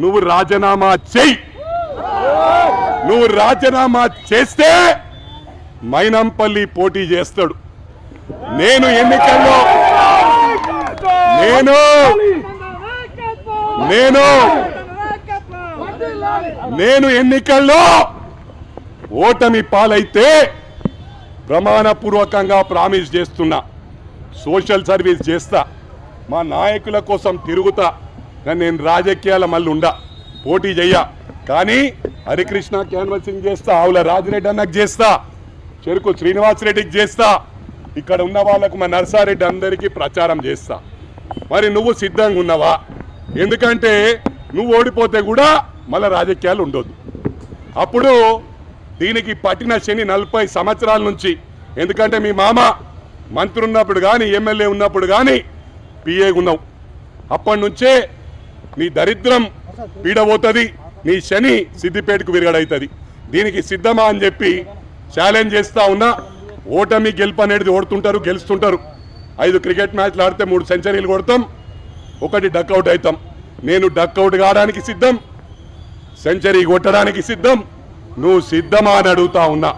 నువ్వు రాజీనామా చెయ్యి. నువ్వు రాజీనామా చేస్తే మైనంపల్లి పోటీ చేస్తాడు. నేను ఎన్నికల్లో నేను నేను నేను ఎన్నికల్లో ఓటమి పాలైతే ప్రమాణపూర్వకంగా ప్రామిస్ చేస్తున్నా. సోషల్ సర్వీస్ చేస్తా. మా నాయకుల కోసం తిరుగుతా. కానీ నేను రాజకీయాల మళ్ళీ ఉండా. పోటీ చెయ్య. కానీ హరికృష్ణ క్యాన్వసింగ్ చేస్తా ఆవుల రాజిరెడ్డి అన్నకు చేస్తా చెరుకు శ్రీనివాస్ రెడ్డికి చేస్తా ఇక్కడ ఉన్న వాళ్ళకు మా నర్సారెడ్డి అందరికీ ప్రచారం చేస్తా. మరి నువ్వు సిద్ధంగా ఉన్నావా? ఎందుకంటే నువ్వు ఓడిపోతే కూడా మళ్ళీ రాజకీయాలు ఉండొద్దు. అప్పుడు దీనికి పట్టిన శని నలభై సంవత్సరాల నుంచి ఎందుకంటే మీ మామ మంత్రి ఉన్నప్పుడు కానీ ఎమ్మెల్యే ఉన్నప్పుడు కానీ పిఏ ఉన్నావు. అప్పటి నుంచే నీ దరిద్రం పీడబోతుంది నీ శని సిద్దిపేటకు విరగడవుతుంది దీనికి సిద్ధమా అని చెప్పి ఛాలెంజ్ చేస్తా ఉన్నా ఓటమి గెలుపు అనేది ఓడుతుంటారు గెలుస్తుంటారు. ఐదు క్రికెట్ మ్యాచ్లు ఆడితే మూడు సెంచరీలు కొడతాం ఒకటి డక్అవుట్ అవుతాం నేను డక్అవుట్ కావడానికి సిద్ధం సెంచరీ కొట్టడానికి సిద్ధం నువ్వు సిద్ధమా అని అడుగుతా ఉన్నా.